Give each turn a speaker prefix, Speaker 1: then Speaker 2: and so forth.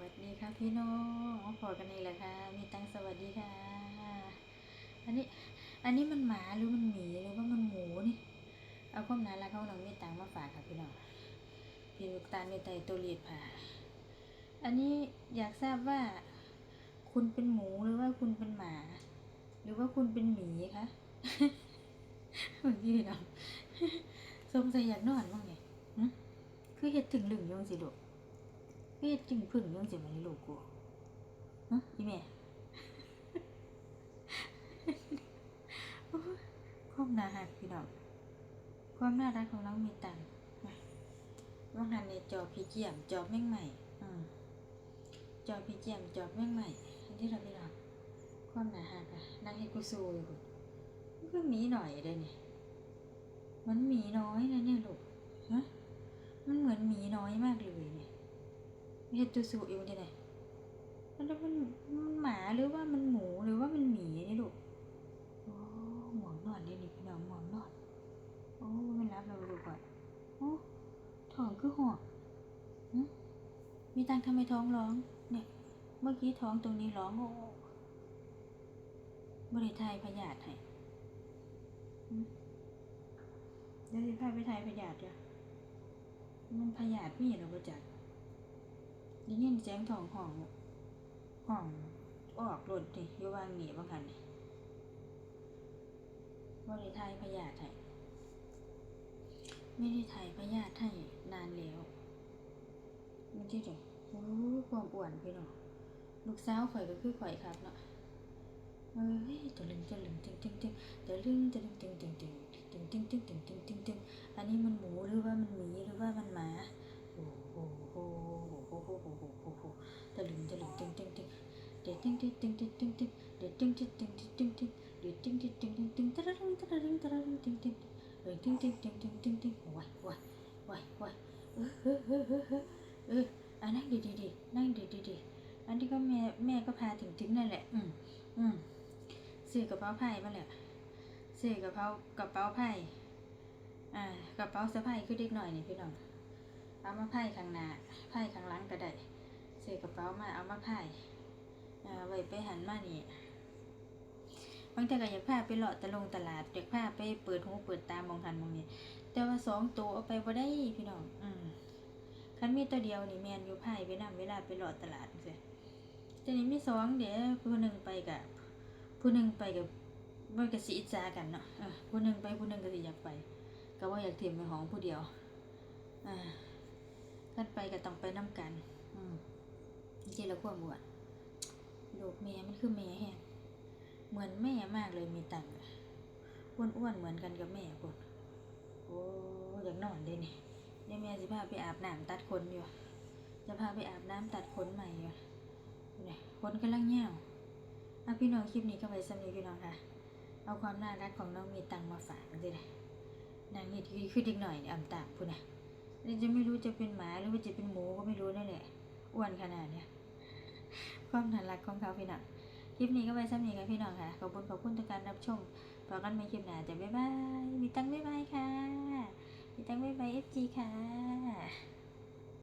Speaker 1: วัสดีค่ะพี่น้องพอกันนี่แหละค่ะ มีตังสวัสดีค่ะ อันนี้ อันนี้มันหมาหรือมันหมีหรือว่ามันหมูนี่ เอาความน่ารักของน้องมีตังมาฝากค่ะพี่น้อง พี่ลูกตาลในไตตัวรีดผ่า อันนี้อยากทราบว่า คุณเป็นหมูหรือว่าคุณเป็นหมา หรือว่าคุณเป็นหมีคะเมื่อกี้พี่น้องสงสัยอยากนอนบ้างไงคือเห็ดถึงหลึงยงสิลูก เฮ็ดจึงพึ่งยังสิมาให้ลูกกูฮะอีแม่ความน่ารักพี่น้องความน่ารักของน้องมีตังว่าหันในจอพี่เจียมจอแม่งใหม่อืจอพี่เจียมจอแม่งใหม่อันที่เราพี่น้องความน่ารักอะนั่งให้กูซูอยู่คุณมันก็มีหน่อยเลยนี่มันมีน้อยนะเนี่ยลูกฮะมันเหมือนหมีน้อยมากเลยเนี่ย เฮ็ดตัวสูอยู่ที่ไหนมันมันมันหมาหรือว่ามันหมูหรือว่ามันหมีนี่ลูกโอ้หมอนนอนนี่นี่พี่น้องหมอนนอนโอ้ไม่รับเราดูก่อนโอ้ท้องคือห่อหึมีตังทำไมท้องร้อง เนี่ย เมื่อกี้ท้องตรงนี้ร้องโอ้บริไทยพยาธิให้เดี๋ยวสิพาไปไทยพยาธิจ้ะมันพยาธิมีเหรอบ่จัก ได้ยินเสียงท้องห้องห้องออกรถนี่อยู่วางหนีบางคันนี่บ่ไทยพยาธิให้ไม่ได้ถ่ายพยาธิให้นานแล้วมันที่ไหนโอ้ความอ้วนพี่น้องลูกสาวข่อยก็คือข่อยครับเนาะเอ้ยตะลึงตะลึงตึงตึงตึงตะลึงตะลึงตึงตึงตึงตึงตึงตึงตึงตึงตึงตึงอันนี้มันหมูหรือว่ามันหมีหรือว่ามันหมา ตึงตึงตึงตึงตึงตึงเด็ดตึงตึงตึงตึงตึงเด็ดตึงตึงตึงตึงตึงตะลึงตะลึงตะลึงตึงตึงเออตึงตึงตึงตึงตึงตึงว้ายว้ายว้ายว้ายเออเออเออเออเออเอออันนั่งดีดีดีนั่งดีดีดีอันนี้ก็แม่แม่ก็พาถึงถึงนั่นแหละ อืมอืมซื้อกระเป๋าไพ่มาแหละซื้อกระเป๋ากระเป๋าไพ่อ่ากระเป๋าสะพายคือเด็กหน่อยนี่พี่น้องเอามาไพ่ข้างหน้าไพ่ข้างหลังก็ได้ใส่กระเป๋ามาเอามาไพ่ อ่าไว้ไปหันมานี่บางทีก็อยากพาไปเลาะตะลงตลาดอยากพาไปเปิดหูเปิดตามองหันมองนี่แต่ว่าสองตัวเอาไปบ่ได้พี่น้อง อืมคันมีตัวเดียวนี่แมนอยู่ไพ่ไปนํเวลาไปเลาะตลาดจังซี่แต่นี่มีสองเดี๋ยวผู้หนึ่งไปกับผู้หนึ่งไปกับมันก็สิอิจฉากันเนาะผู้หนึ่งไปผู้หนึ่งก็สิอยากไป ก็ว่าอยากถิ่มไปของผู้เดียวอ่ากันไปก็ต้องไปน้ำกัน อืมจริงๆแล้วความบว ชลูกเมียมันคือเมียแฮงเหมือนแม่มากเลยมีตังค์อ้วนๆเหมือนกันกับแม่คนโอ้อยากนอนเลยนี่เดี๋ยวแม่สิพาไปอาบน้ำตัดขนอยู่ จะพาไปอาบน้ำตัดขนใหม่อยู่เนี่ยขนกำลังเหี่ยวอะพี่น้องคลิปนี้ก็ไว้สำหรับพี่น้องค่ะ เอาความน่ารักของน้องมีตังค์มาฝากกันสิเลยนางเห็ดคือเด็กหน่อยเนี่ยอ่ำตามพูดนะนี่จะไม่รู้จะเป็นหมาหรือว่าจะเป็นหมูก็ไม่รู้นั่นแหละอ้วนขนาดเนี้ย ความน่ารักของเขาพี่น้องคลิปนี้ก็ไปซ้ำนี้ค่ะพี่น้องค่ะ ขอบคุณขอบคุณทุกการรับชมพบกันใหม่คลิปหน้าจะบ๊ายบาย มีตังบ๊ายบายค่ะ มีตังบ๊ายบายเอฟจีค่ะ